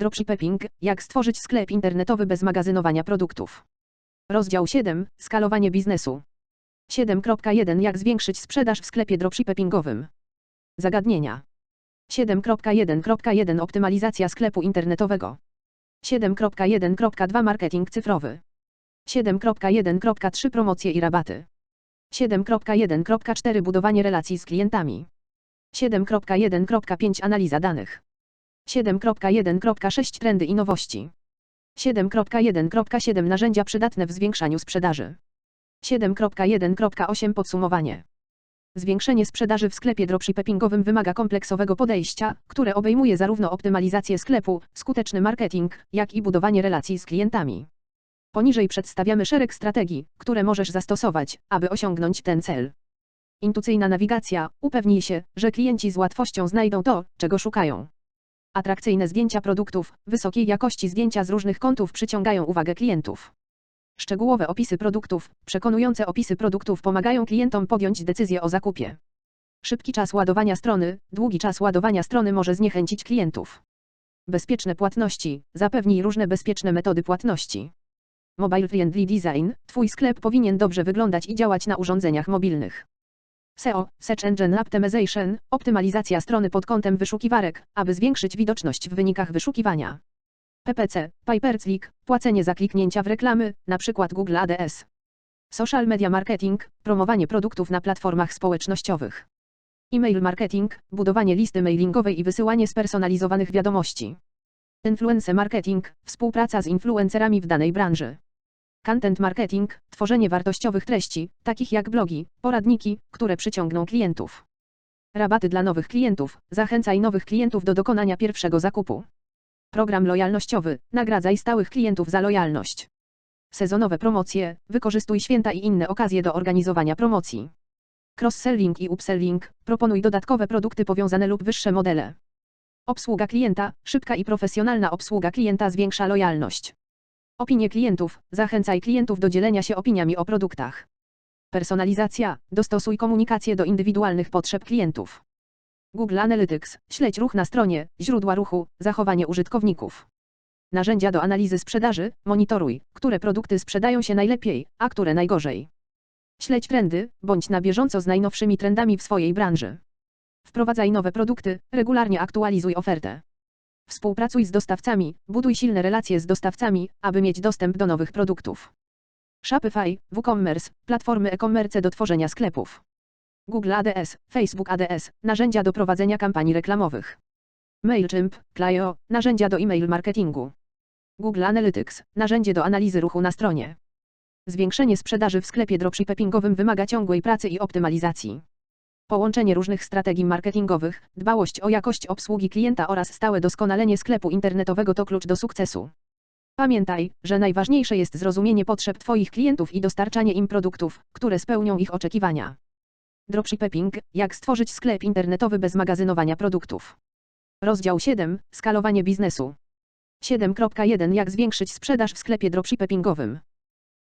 Dropshipping, jak stworzyć sklep internetowy bez magazynowania produktów. Rozdział 7, skalowanie biznesu. 7.1 Jak zwiększyć sprzedaż w sklepie dropshippingowym. Zagadnienia. 7.1.1 Optymalizacja sklepu internetowego. 7.1.2 Marketing cyfrowy. 7.1.3 Promocje i rabaty. 7.1.4 Budowanie relacji z klientami. 7.1.5 Analiza danych. 7.1.6 Trendy i nowości. 7.1.7 Narzędzia przydatne w zwiększaniu sprzedaży. 7.1.8 Podsumowanie. Zwiększenie sprzedaży w sklepie dropshippingowym wymaga kompleksowego podejścia, które obejmuje zarówno optymalizację sklepu, skuteczny marketing, jak i budowanie relacji z klientami. Poniżej przedstawiamy szereg strategii, które możesz zastosować, aby osiągnąć ten cel. Intuicyjna nawigacja upewnij się, że klienci z łatwością znajdą to, czego szukają. Atrakcyjne zdjęcia produktów, wysokiej jakości zdjęcia z różnych kątów przyciągają uwagę klientów. Szczegółowe opisy produktów, przekonujące opisy produktów pomagają klientom podjąć decyzję o zakupie. Szybki czas ładowania strony, długi czas ładowania strony może zniechęcić klientów. Bezpieczne płatności, zapewnij różne bezpieczne metody płatności. Mobile Friendly Design, Twój sklep powinien dobrze wyglądać i działać na urządzeniach mobilnych. SEO, Search Engine Optimization, optymalizacja strony pod kątem wyszukiwarek, aby zwiększyć widoczność w wynikach wyszukiwania. PPC, Pay per click, płacenie za kliknięcia w reklamy, np. Google ADS. Social Media Marketing, promowanie produktów na platformach społecznościowych. E-mail marketing, budowanie listy mailingowej i wysyłanie spersonalizowanych wiadomości. Influencer marketing, współpraca z influencerami w danej branży. Content marketing, tworzenie wartościowych treści, takich jak blogi, poradniki, które przyciągną klientów. Rabaty dla nowych klientów, zachęcaj nowych klientów do dokonania pierwszego zakupu. Program lojalnościowy, nagradzaj stałych klientów za lojalność. Sezonowe promocje, wykorzystuj święta i inne okazje do organizowania promocji. Cross-selling i upselling, proponuj dodatkowe produkty powiązane lub wyższe modele. Obsługa klienta, szybka i profesjonalna obsługa klienta zwiększa lojalność. Opinie klientów, zachęcaj klientów do dzielenia się opiniami o produktach. Personalizacja, dostosuj komunikację do indywidualnych potrzeb klientów. Google Analytics, śledź ruch na stronie, źródła ruchu, zachowanie użytkowników. Narzędzia do analizy sprzedaży, monitoruj, które produkty sprzedają się najlepiej, a które najgorzej. Śledź trendy, bądź na bieżąco z najnowszymi trendami w swojej branży. Wprowadzaj nowe produkty, regularnie aktualizuj ofertę. Współpracuj z dostawcami, buduj silne relacje z dostawcami, aby mieć dostęp do nowych produktów. Shopify, WooCommerce, platformy e-commerce do tworzenia sklepów. Google ADS, Facebook ADS, narzędzia do prowadzenia kampanii reklamowych. MailChimp, Clio, narzędzia do e-mail marketingu. Google Analytics, narzędzie do analizy ruchu na stronie. Zwiększenie sprzedaży w sklepie dropshippingowym wymaga ciągłej pracy i optymalizacji. Połączenie różnych strategii marketingowych, dbałość o jakość obsługi klienta oraz stałe doskonalenie sklepu internetowego to klucz do sukcesu. Pamiętaj, że najważniejsze jest zrozumienie potrzeb Twoich klientów i dostarczanie im produktów, które spełnią ich oczekiwania. Dropshipping, jak stworzyć sklep internetowy bez magazynowania produktów. Rozdział 7, skalowanie biznesu. 7.1 Jak zwiększyć sprzedaż w sklepie dropshippingowym.